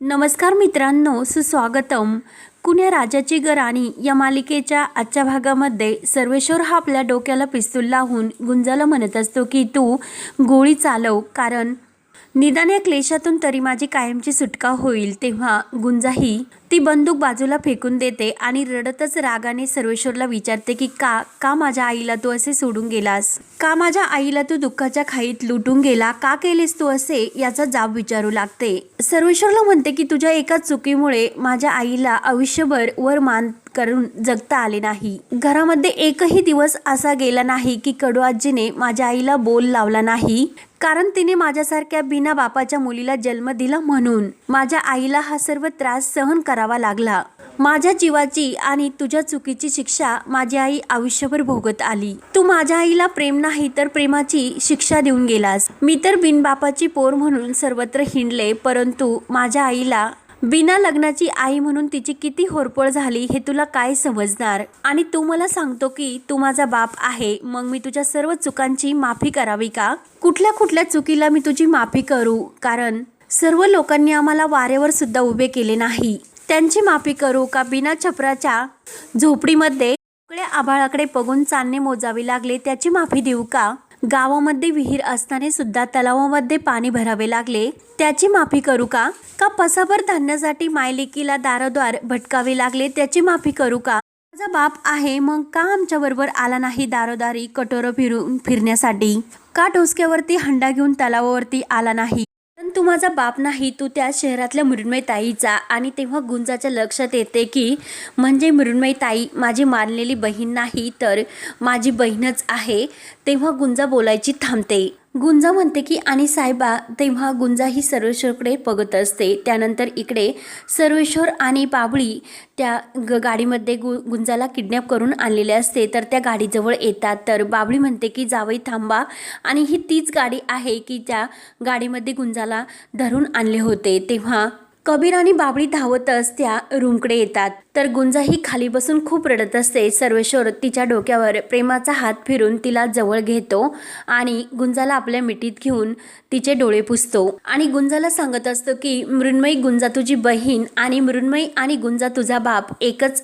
नमस्कार मित्रांनो सुस्वागतम. कुण्या राजाची गराणी या मालिकेच्या आजच्या भागामध्ये सर्वेश्वर हा आपल्या डोक्याला पिस्तूल लावून गुंजाला म्हणत असतो की तू गोळी चालव कारण निदान या क्लेशातून तरी माझी कायमची सुटका होईल तेव्हा गुंजाही ती बंदूक बाजूला फेकून देते आणि रडतच रागाने सर्वेश्वरला विचारते की का का माझ्या आईला तू असे सोडून गेलास? का माझ्या आईला तू दुःखाच्या खाईत लुटून गेला? का केलेस तू असे? याचा जाब विचारू लागते. सर्वेश्वरला म्हणते की तुझ्या एका चुकीमुळे माझ्या आईला आयुष्यभर वर मान करून जगता आले नाही. घरामध्ये एकही दिवस असा गेला नाही की कडू आजीने माझ्या आईला बोल लावला नाही. कारण तिने माझ्यासारख्या बिना बापाच्या मुलीला जन्म दिला म्हणून माझ्या आईला हा सर्व त्रास सहन करावा लागला. माझ्या जीवाची आणि तुझ्या चुकीची शिक्षा माझी आई आयुष्यभर भोगत आली. तू माझ्या आईला प्रेम नाही तर प्रेमाची शिक्षा देऊन गेलास. मी तर बिनबापाची पोर म्हणून सर्वत्र हिंडले परंतु माझ्या आईला बिना लग्नाची आई म्हणून तिची किती होरपळ झाली हे तुला काय समजणार? आणि तू मला सांगतो की तू माझा बाप आहे मग मी तुझ्या सर्व चुकांची माफी करावी का? कुठल्या कुठल्या चुकीला मी तुझी माफी करू? कारण सर्व लोकांनी आम्हाला वारेवर सुद्धा उभे केले नाही. त्यांची माफी करू का बिना छपराच्या झोपडीमध्ये आभाळाकडे बघून चांदणे मोजावे लागले त्याची माफी देऊ का? गावामध्ये विहीर असताना सुद्धा तलावामध्ये पाणी भरावे लागले. त्याची माफी करू का? का पसाभर धान्यासाठी मायलेकीला दारोदार भटकावे लागले? त्याची माफी करू का? माझा बाप आहे मग का आमच्याबरोबर आला नाही दारोदारी कटोरं फिरून फिरण्यासाठी? का डोसक्यावरती हंडा घेऊन तलावावरती आला नाही? पण तू माझा बाप नाही तू त्या शहरातल्या मृण्मय ताईचा. आणि तेव्हा गुंजाच्या लक्षात येते की म्हणजे मृण्मय ताई माझी मानलेली बहीण नाही तर माझी बहीणच आहे तेव्हा गुंजा बोलायची थांबते. गुंजा म्हणते की आणि साहेबा तेव्हा गुंजा ही सर्वेश्वरकडे बघत असते. त्यानंतर इकडे सर्वेश्वर आणि बाबळी त्या ग गाडीमध्ये गु गुंजाला किडनॅप करून आणलेले असते. तर त्या गाडीजवळ येतात. तर बाबळी म्हणते की जावई थांबा. आणि ही तीच गाडी आहे की त्या गाडीमध्ये गुंजाला धरून आणले होते. तेव्हा कबीर आणि बाबळी धावतच त्या रूमकडे येतात. तर गुंजा ही खाली बसून खूप रडत असते. सर्वेश्वर तिच्या डोक्यावर प्रेमाचा हात फिरून तिला जवळ घेतो आणि गुंजाला आपल्या मिठीत घेऊन तिचे डोळे पुसतो. आणि गुंजाला सांगत असतो की मृण्मयी गुंजा तुझी बहीण आणि मृण्मयी आणि गुंजा तुझा बाप एकच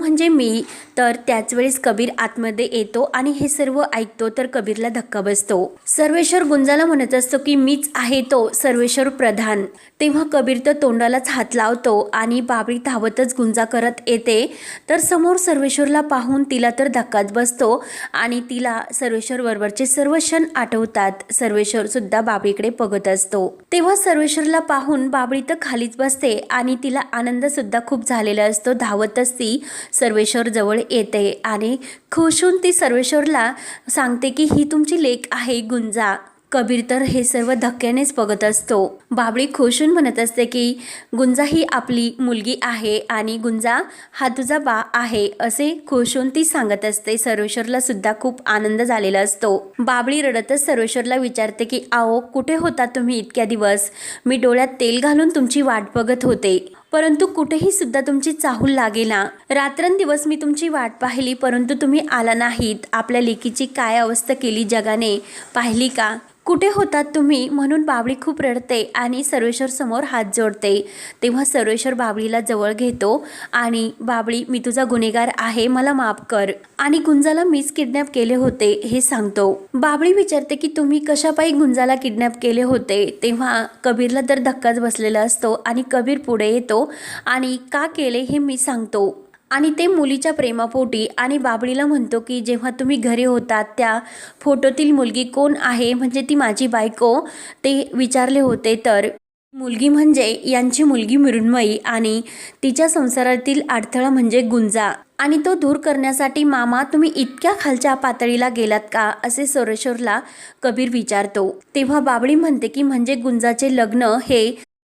म्हणजे मी तर त्याच वेळेस कबीर आतमध्ये येतो आणि हे सर्व ऐकतो तर कबीरला धक्का बसतो. सर्वेश्वर गुंजाला म्हणत असतो की मीच आहे तो सर्वेश्वर प्रधान. तेव्हा कबीर तर तोंडालाच हात लावतो आणि बाबळी धावतच गुंजा करत येते. तर समोर सर्वेश्वरला पाहून तिला तर धक्काच बसतो आणि तिला सर्वेश्वर बरोबरचे सर्व क्षण आठवतात. सर्वेश्वर सुद्धा बाबळीकडे बघत असतो. तेव्हा सर्वेश्वरला पाहून बाबळी तर खालीच बसते आणि तिला आनंद सुद्धा खूप झालेला असतो. धावतच ती सर्वेश्वरजवळ येते आणि खुश होऊन ती सर्वेश्वरला सांगते की ही तुमची लेख आहे गुंजा. कबीर तर हे सर्व धक्क्यानेच बघत असतो. बाबळी खुशून म्हणत असते की गुंजा ही आपली मुलगी आहे आणि गुंजा हा तुझा बा आहे असे खुशून ती सांगत असते. सर्वेश्वरला सुद्धा खूप आनंद झालेला असतो. बाबळी रडतच सर्वेश्वरला विचारते की आओ कुठे होता तुम्ही इतक्या दिवस? मी डोळ्यात तेल घालून तुमची वाट बघत होते. परंतु कुठेही सुद्धा तुमची चाहूल लागेना रात्रंदिवस मी तुमची वाट पाहिली परंतु तुम्ही आला नाहीत. आपल्या लेकीची काय अवस्था केली जगाने पाहिली का? कुठे होतात तुम्ही? म्हणून बाबळी खूप रडते आणि सर्वेश्वर समोर हात जोडते. तेव्हा सर्वेश्वर बाबळीला जवळ घेतो आणि बाबळी मी तुझा गुन्हेगार आहे मला माफ कर. आणि गुंजाला मीच किडनॅप केले होते हे सांगतो. बाबळी विचारते की तुम्ही कशापायी गुंजाला किडनॅप केले होते? तेव्हा कबीरला तर धक्काच बसलेला असतो आणि कबीर पुढे येतो आणि का केले हे मी सांगतो. आणि ते मुलीच्या प्रेमापोटी आणि बाबळीला म्हणतो की जेव्हा तुम्ही घरी होतात त्या फोटोतील मुलगी कोण आहे? म्हणजे ती माझी बायको. ते विचारले होते तर मुलगी म्हणजे? यांची मुलगी मृण्मयी आणि तिच्या संसारातील अडथळा म्हणजे गुंजा. आणि तो दूर करण्यासाठी मामा तुम्ही इतक्या खालच्या पातळीला गेलात का? असे सोरेश्वरला कबीर विचारतो. तेव्हा बाबळी म्हणते की म्हणजे गुंजाचे लग्न हे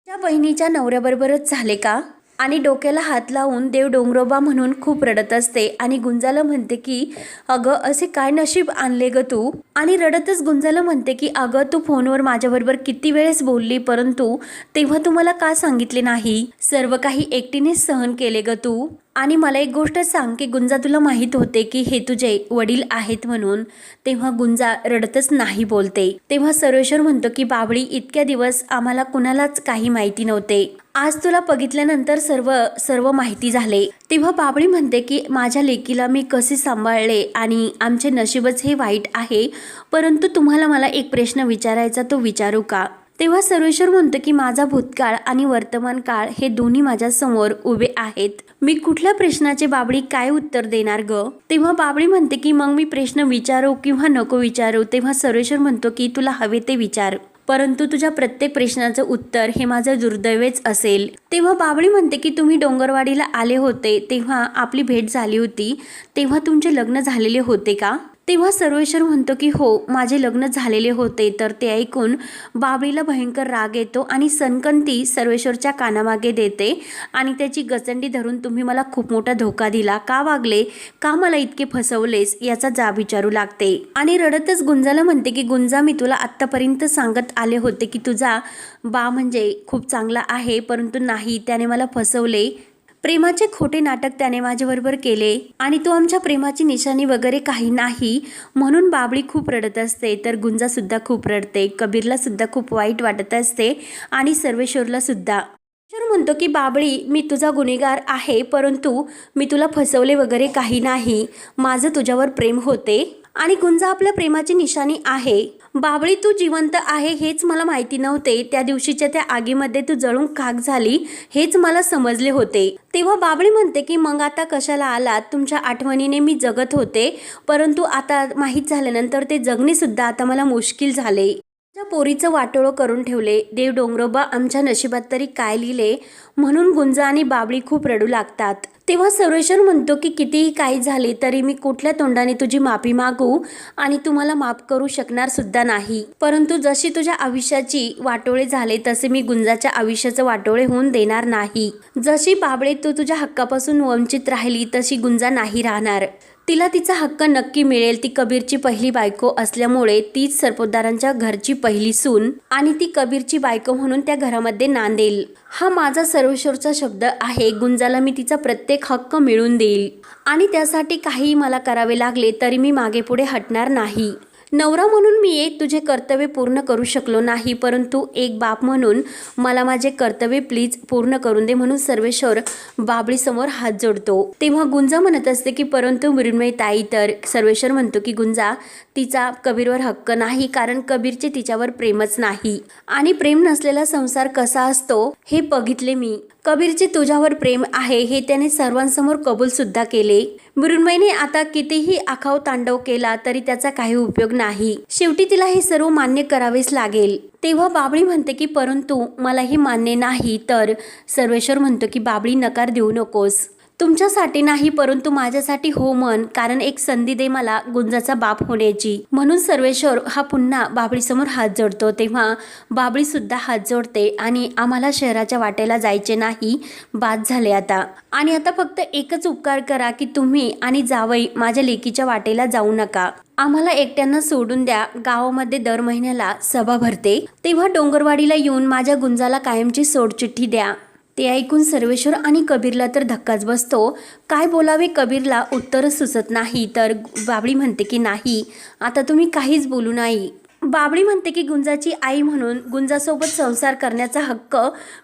त्या बहिणीच्या नवऱ्याबरोबरच झाले का? आणि डोक्याला हात लावून देव डोंगरोबा म्हणून खूप रडत असते आणि गुंजाला म्हणते की अगं असे काय नशीब आणले ग तू? आणि रडतच गुंजाला म्हणते की अगं तू फोनवर माझ्याबरोबर किती वेळेस बोलली परंतु तेव्हा तू मला का सांगितले नाही? सर्व काही एकटीनेच सहन केले ग तू. आणि मला एक गोष्ट सांग की गुंजा तुला माहीत होते की हे तुझे वडील आहेत म्हणून. तेव्हा गुंजा रडतच नाही बोलते. तेव्हा सर्वेश्वर म्हणतो की बाबळी इतक्या दिवस आम्हाला कुणालाच काही माहिती नव्हते. आज तुला बघितल्यानंतर सर्व सर्व माहिती झाले. तेव्हा बाबळी म्हणते की माझ्या लेकीला मी कसे सांभाळले आणि आमचे नशीबच हे वाईट आहे. परंतु तुम्हाला मला एक प्रश्न विचारायचा तो विचारू का? तेव्हा सर्वेश्वर म्हणतो की माझा भूतकाळ आणि वर्तमान काळ हे दोन्ही माझ्यासमोर उभे आहेत. मी कुठल्या प्रश्नाचे बाबळी काय उत्तर देणार ग? तेव्हा बाबळी म्हणते की मग मी प्रश्न विचारू किंवा नको विचारू तेव्हा सर्वेश्वर म्हणतो की तुला हवे ते विचार. परंतु तुझ्या प्रत्येक प्रश्नाचं उत्तर हे माझं दुर्दैवच असेल. तेव्हा बाबळी म्हणते की तुम्ही डोंगरवाडीला आले होते तेव्हा आपली भेट झाली होती. तेव्हा तुमचे लग्न झालेले होते का? तेव्हा सर्वेश्वर म्हणतो की हो माझे लग्न झालेले होते तर ते ऐकून बाबळीला भयंकर राग येतो आणि सनकंती सर्वेश्वरच्या कानामागे देते आणि त्याची गचंडी धरून तुम्ही मला खूप मोठा धोका दिला. का वागले? का मला इतके फसवलेस? याचा जाब विचारू लागते. आणि रडतच गुंजाला म्हणते की गुंजा मी तुला आत्तापर्यंत सांगत आले होते की तुझा बा म्हणजे खूप चांगला आहे परंतु नाही त्याने मला फसवले. प्रेमाचे खोटे नाटक त्याने माझ्याबरोबर केले आणि तो आमच्या प्रेमाची निशाणी वगैरे काही नाही. म्हणून बाबळी खूप रडत असते तर गुंजासुद्धा खूप रडते कबीरलासुद्धा खूप वाईट वाटत असते आणि सर्वेश्वरलासुद्धा म्हणतो की बाबळी मी तुझा गुन्हेगार आहे परंतु मी तुला फसवले वगैरे काही नाही. माझं तुझ्यावर प्रेम होते. आणि गुंज आपल्या प्रेमाची निशाणी आहे. बाबळी तू जिवंत आहे हेच मला माहिती नव्हते. त्या दिवशीच्या त्या आगीमध्ये तू जळून खाक झाली हेच मला समजले होते. तेव्हा बाबळी म्हणते की मग आता कशाला आलात? तुमच्या आठवणीने मी जगत होते. परंतु आता माहीत झाल्यानंतर ते जगणेसुद्धा आता मला मुश्किल झाले. त्या पोरीचं वाटोळं करून ठेवले. देव डोंगरोबा आमच्या नशिबात तरी काय लिहिले? म्हणून गुंजा आणि बाबळी खूप रडू लागतात. तेव्हा सर्वेश्वर म्हणतो की कितीही काही झाले तरी मी कुठल्या तोंडाने तुझी माफी मागू आणि तुम्हाला माफ करू शकणार सुद्धा नाही. परंतु जशी तुझ्या आयुष्याची वाटोळे झाले तसे मी गुंजाच्या आयुष्याचं वाटोळे होऊन देणार नाही. जशी बाबळे तू तुझ्या हक्कापासून वंचित राहिली तशी गुंजा नाही राहणार. तिला तिचा हक्क नक्की मिळेल. ती कबीरची पहिली बायको असल्यामुळे तीच सरपोतदारांच्या घरची पहिली सून आणि ती कबीरची बायको म्हणून त्या घरामध्ये नांदेल. हा माझा सर्वेश्वरचा शब्द आहे. गुंजाला मी तिचा प्रत्येक हक्क मिळून देईल. आणि त्यासाठी काहीही मला करावे लागले तरी मी मागे पुढे हटणार नाही. नवरा म्हणून मी एक तुझे कर्तव्य पूर्ण करू शकलो नाही परंतु एक बाप म्हणून मला माझे कर्तव्य प्लीज पूर्ण करून दे म्हणून सर्वेश्वर बाबळीसमोर हात जोडतो. तेव्हा गुंजा म्हणत असते की परंतु मृण्मयी ताई तर सर्वेश्वर म्हणतो की गुंजा तिचा कबीरवर हक्क नाही कारण कबीरचे तिच्यावर प्रेमच नाही. आणि प्रेम नसलेला संसार कसा असतो हे बघितले मी. कबीरचे तुझ्यावर प्रेम आहे हे त्याने सर्वांसमोर कबूल सुद्धा केले. मृण्मयीने आता कितीही आखाव तांडव केला तरी त्याचा काही उपयोग नाही. शेवटी तिला हे सर्व मान्य करावेच लागेल. तेव्हा बाबळी म्हणते की परंतु मला हे मान्य नाही तर. सर्वेश्वर म्हणतो की बाबळी नकार देऊ नकोस. तुमच्यासाठी नाही परंतु माझ्यासाठी हो मन कारण एक संधी दे मला गुंजाचा बाप होण्याची. म्हणून सर्वेश्वर हा पुन्हा बाबळीसमोर हात जोडतो. तेव्हा बाबळी सुद्धा हात जोडते आणि आम्हाला शहराच्या वाटेला जायचे नाही बाद झाले आता. आणि आता फक्त एकच उपकार करा की तुम्ही आणि जावई माझ्या लेकीच्या वाटेला जाऊ नका. आम्हाला एकट्यांना सोडून द्या. गावामध्ये दर महिन्याला सभा भरते. तेव्हा डोंगरवाडीला येऊन माझ्या गुंजाला कायमची सोडचिठ्ठी द्या. ते ऐकून सर्वेश्वर आणि कबीरला तर धक्काच बसतो. काय बोलावे कबीरला? उत्तरच सुचत नाही. तर बाबळी म्हणते की नाही आता तुम्ही काहीच बोलू नाही. बाबळी म्हणते की गुंजाची आई म्हणून गुंजासोबत संसार करण्याचा हक्क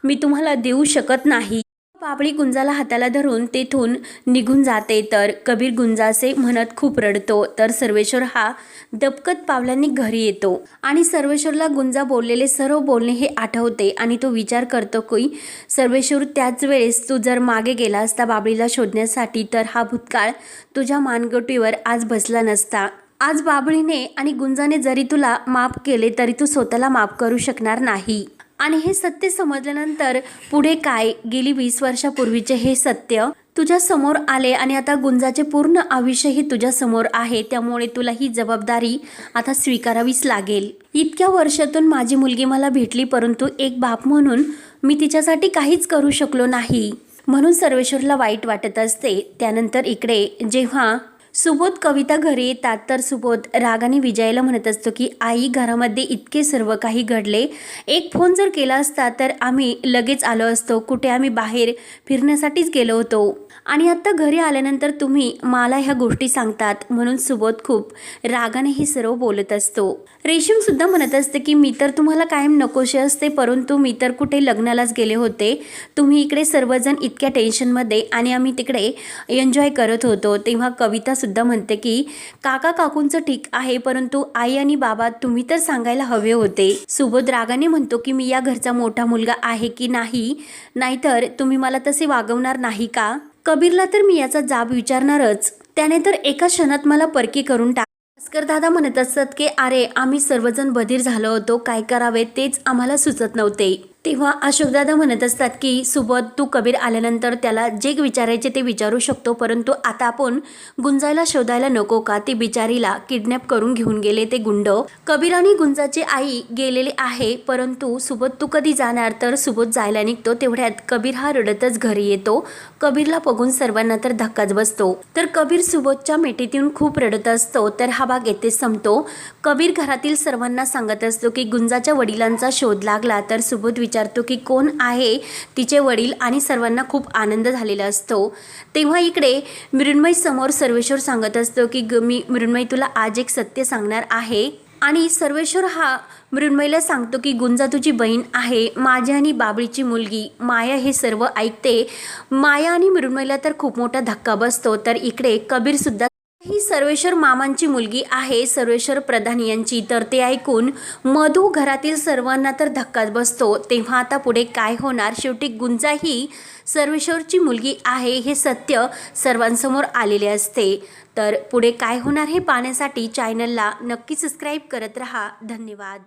मी तुम्हाला देऊ शकत नाही. बाबळी गुंजाला हाताला धरून तेथून निघून जाते. तर कबीर गुंजासे म्हणत खूप रडतो. तर सर्वेश्वर हा दबकत पावलांनी घरी येतो. आणि सर्वेश्वरला गुंजा बोललेले सर्व बोलणे हे आठवते आणि तो विचार करतो की सर्वेश्वर त्याच वेळेस तू जर मागे गेला असता बाबळीला शोधण्यासाठी तर हा भूतकाळ तुझ्या मानगटीवर आज बसला नसता. आज बाबळीने आणि गुंजाने जरी तुला माफ केले तरी तू स्वतःला माफ करू शकणार नाही. आणि हे सत्य समजल्यानंतर पुढे काय? गेली वीस वर्षापूर्वीचे हे सत्य तुझ्या समोर आले आणि आता गुंजाचे पूर्ण आयुष्यही तुझ्या समोर आहे. त्यामुळे तुला ही जबाबदारी आता स्वीकारावीच लागेल. इतक्या वर्षातून माझी मुलगी मला भेटली परंतु एक बाप म्हणून मी तिच्यासाठी काहीच करू शकलो नाही. म्हणून सर्वेश्वरला वाईट वाटत असते. त्यानंतर इकडे जेव्हा सुबोध कविता घरी येतात. तर सुबोध रागाने विजयला म्हणत असतो की आई घरामध्ये इतके सर्व काही घडले. एक फोन जर केला असता तर आम्ही लगेच आलो असतो. कुठे आम्ही बाहेर फिरण्यासाठीच गेलो होतो. आणि आत्ता घरी आल्यानंतर तुम्ही मला ह्या गोष्टी सांगतात. म्हणून सुबोध खूप रागाने हे सर्व बोलत असतो. रेशीम सुद्धा म्हणत असते की मी तर तुम्हाला कायम नकोशी असते परंतु मी तर कुठे लग्नालाच गेले होते. तुम्ही इकडे सर्वजण इतक्या टेन्शनमध्ये आणि आम्ही तिकडे एन्जॉय करत होतो. तेव्हा कविता सुद्धा म्हणते की काका काकूंचं ठीक आहे परंतु आई आणि बाबा तुम्ही तर सांगायला हवे होते. सुबोध रागाने म्हणतो की मी या घरचा मोठा मुलगा आहे की नाही? नाहीतर तुम्ही मला तसे वागवणार नाही का? कबीरला तर मी याचा जाब विचारणारच. त्याने तर एका क्षणात मला परकी करून टाक भास्कर दादा म्हणत असतात की अरे आम्ही सर्वजण बधीर झालो होतो. काय करावे तेच आम्हाला सुचत नव्हते. तेव्हा अशोकदादा म्हणत असतात की सुबोध तू कबीर आल्यानंतर त्याला जे विचारायचे ते विचारू शकतो परंतु आता आपण गुंजायला शोधायला नको का? ते बिचारीला किडनॅप करून घेऊन गेले ते गुंड. कबीर आणि गुंजाची आई गेलेले आहे परंतु सुबोध तू कधी जाणार? तर सुबोध जायला निघतो. तेवढ्यात कबीर हा रडतच घरी येतो. कबीरला बघून सर्वांना तर धक्काच बसतो. तर कबीर सुबोधच्या मेटीतून खूप रडत असतो. तर हा भाग येथेच संपतो. कबीर घरातील सर्वांना सांगत असतो की गुंजाच्या वडिलांचा शोध लागला तर सुबोध विचार विचारतो की कोण आहे तिचे वडील आणि सर्वांना खूप आनंद झालेला असतो. तेव्हा इकडे मृण्मयी समोर सर्वेश्वर सांगत असतो की ग मी मृण्मयी तुला आज एक सत्य सांगणार आहे. आणि सर्वेश्वर हा मृण्मयीला सांगतो की गुंजा तुझी बहीण आहे. माझ्या आणि बाबळीची मुलगी. माया हे सर्व ऐकते. माया आणि मृण्मयीला तर खूप मोठा धक्का बसतो. तर इकडे कबीरसुद्धा ही सर्वेश्वर मामांची मुलगी आहे. सर्वेश्वर प्रधान यांची. तर ते ऐकून मधू घरातील सर्वांना तर धक्काच बसतो. तेव्हा आता पुढे काय होणार? शेवटी गुंजा ही सर्वेश्वरची मुलगी आहे हे सत्य सर्वांसमोर आलेले असते. तर पुढे काय होणार हे पाहण्यासाठी चॅनलला नक्की सबस्क्राईब करत रहा. धन्यवाद.